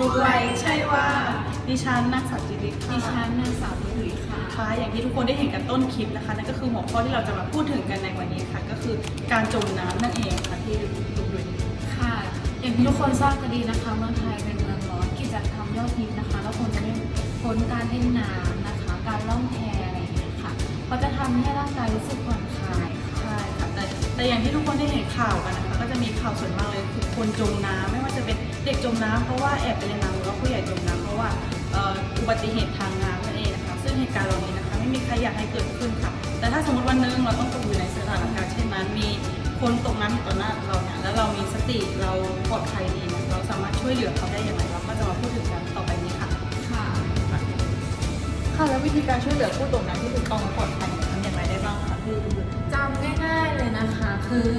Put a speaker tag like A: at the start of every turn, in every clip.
A: ด้วยใช่ว่า ดิฉันนักสัตว์จิริ
B: ดิฉันนางสาวดุยค่ะ
A: ค่ะ อย่างที่ทุกคนได้เห็นกันต้นคลิปนะคะ นั่นก็คือหัวข้อที่เราจะมาพูดถึงกันในวันนี้ค่ะ ก็คือการจมน้ำนั่นเองค่ะที่ดุดุย
B: ค่ะ อย่างที่ทุกคนทราบกันดีนะคะเมืองไทยเป็นเมืองร้อนกิจกรรมยอดฮิตนะคะ แล้วคนจะไม่พ้นการเล่นน้ำนะคะ การล่องแพอะไรอย่างเงี้ยค่ะเขาจะทำให้ร่างกายรู้สึกผ่อนคลายค่ะ
A: ใช่ค่ะแต่แต่อย่างที่ทุกคนได้เห็นข่าวกันนะคะก็ จะมีข่าวส่วนมากเลยคือคนจมน้ำไม่ว่าจะเป็นเด็กจมน้ำเพราะว่าแอบไปเล่นน้ำหรือว่าผู้ใหญ่จมน้ำเพราะว่าอุบัติเหตุทางน้ำนั่นเองนะคะซึ่งเหตุการณ์เหล่านี้นะคะไม่มีใครอยากให้เกิดขึ้นค่ะ แต่ถ้าสมมติวันนึงเราต้องตกอยู่ในสถานการณ์เช่นนั้นมีคนตกน้ำอยู่ต่อหน้าเราเนี่ยแล้วเรามีสติเราปลอดภัยดีเนี่ยเราสามารถช่วยเหลือเขาได้อย่างไรเราก็จะมาพูดถึงกันต่อไปนี้ค่ะ
B: ค่ะ
A: ค่ะแล้ววิธีการช่วยเหลือผู้ตกน้ำที่ถูกต้องและปลอดภัย คะคือ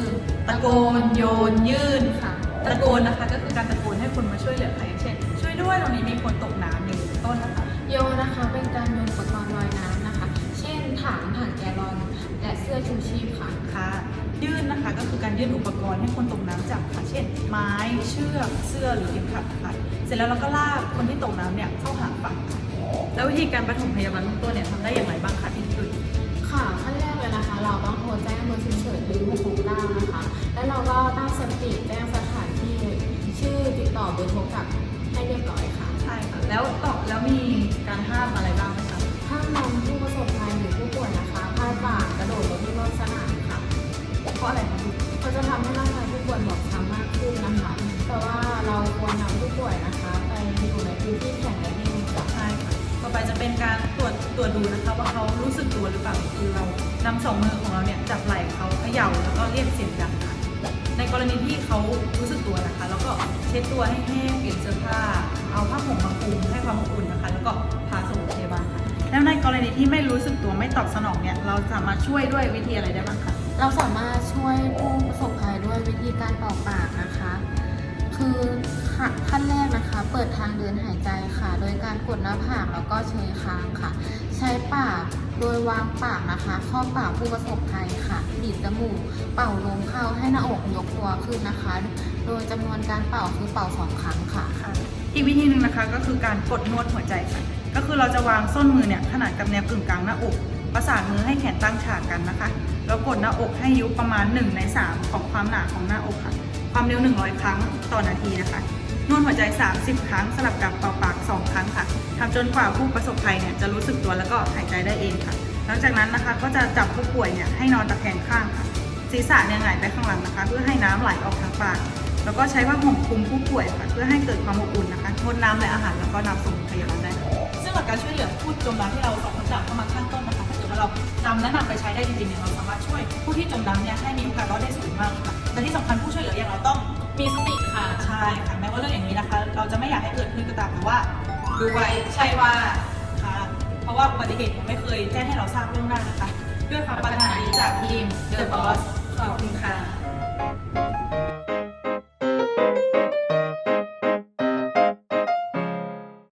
A: ตะโกนโยนยื่น
B: ค่ะ
A: ตะโกนนะคะก็คือการตะโกนให้คนมาช่วยเหลือใครอย่างเช่น ช่วยด้วยตรงนี้มีคนตกน้ำอย่างนี้เป็นต้นนะคะ
B: โยนนะคะเป็นการโยนอุปกรณ์ลอยน้ำนะคะ เช่นถังถังแกลลอนและเสื้อชูชีพค่ะ
A: ค่ะ ยื่นนะคะก็คือการยื่นอุปกรณ์ให้คนตกน้ำจับค่ะ เช่น ไม้เชือกเสื้อหรือเข็มขัดค่ะ เสร็จแล้วเราก็ลากคนที่ตกน้ำเนี่ยเข้าหาฝั่งค่ะแล้ววิธีการปฐมพยาบาลเบื้องต้นเนี่ยทำได้อย่างไรบ้างคะที่จุด
B: ค่ะขั้นแรก โทรแจ้งเบอร์ฉุกเฉินหรือ669นะคะ แล้วเราก็ตั้งสติแจ้งสถานที่ชื่อติดต่อเบอร์โทรกลับให้เรียบร้อยค่ะ
A: ใช่ค่ะ แล้วต่อแล้วมีการห้ามอะไรบ้าง เป็
B: น
A: การตรวจตรวจดูนะคะ ว่าเขารู้สึกตัวหรือเปล่าคือเรานำสองมือของเราเนี่ยจับไหล่เขาเขย่าแล้วก็เรียกเสียงดังค่ะในกรณีที่เขารู้สึกตัวนะคะ แล้วก็เช็ดตัวให้แห้งเปลี่ยนเสื้อผ้า เอาผ้าห่มมาคลุมให้ความอบอุ่นนะคะ แล้วก็พาส่งโรงพยาบาลค่ะแล้วในกรณีที่ไม่รู้สึกตัวไม่ตอบสนองเนี่ยเราสามารถช่วยด้วยวิธีอะไรได้บ้างคะ
B: เราสามารถช่วยผู้ประสบภัยด้วยวิธีการเป่าปากนะคะ คือ ขั้นแรกนะคะ เปิดทางเดินหายใจค่ะ โดยการกดหน้าผากแล้วก็เชยคางค่ะ ใช้ปากโดยวางปากนะคะครอปากผู้ประสบภัยค่ะบีบจมูก เป่าลมเข้าให้หน้าอกยกตัวขึ้นนะคะ โดยจำนวนการเป่าคือเป่าสองครั้งค่ะ
A: ค่ะ อีกวิธีหนึ่งนะคะก็คือการกดนวดหัวใจค่ะ ก็คือเราจะวางส้นมือเนี่ยขนาดกับแนวกึ่งกลางหน้าอกประสานมือให้แขนตั้งฉากกันนะคะ แล้วกดหน้าอกให้ยุบประมาณ1ใน3ของความหนาของหน้าอกค่ะ ความเร็ว 100 ครั้งต่อนาทีนะคะ นวดหัวใจ 30 ครั้งสลับกับเป่าปาก2ครั้งค่ะทำจนกว่าผู้ประสบภัยเนี่ยจะรู้สึกตัวแล้วก็หายใจได้เองค่ะ หลังจากนั้นนะคะก็จะจับผู้ป่วยเนี่ยให้นอนตะแคงข้างค่ะ ศีรษะเนี่ยหงายไปข้างหลังนะคะ เพื่อให้น้ำไหลออกทางปาก แล้วก็ใช้ผ้าห่มคลุมผู้ป่วยค่ะ เพื่อให้เกิดความอบอุ่นนะคะงดน้ำและอาหารแล้วก็นำส่งโรงพยาบาลได้ซึ่งหลักการช่วยเหลือผู้จมน้ำที่เราสองคนกล่าวเข้ามาข้างต้นนะคะถ้าเกิดว่าเราจำและนำไปใช้ได้จริงๆเนี่ยเราสามารถช่วยผู้ที่จมน้ำเนี่ยให้มีโอกาสรอดได้สูงมากค่ะและที่สำคัญผู้ช่วยเหลืออย่างเราต้อง
B: มีสติ ค่ะ
A: ใช่ค่ะแม้ว่าเรื่องอย่างนี้นะคะ เราจะไม่อยากให้เกิดขึ้นก็ตามแต่ว่า ดูไว้ใช่ว่าค่ะเพราะว่าอุบัติเหตุเนี่ยไม่เคยแจ้งให้เราทราบล่วงหน้านะคะ ด้วยความปรารถนาดีจากทีม The Boss ขอบคุณค่ะ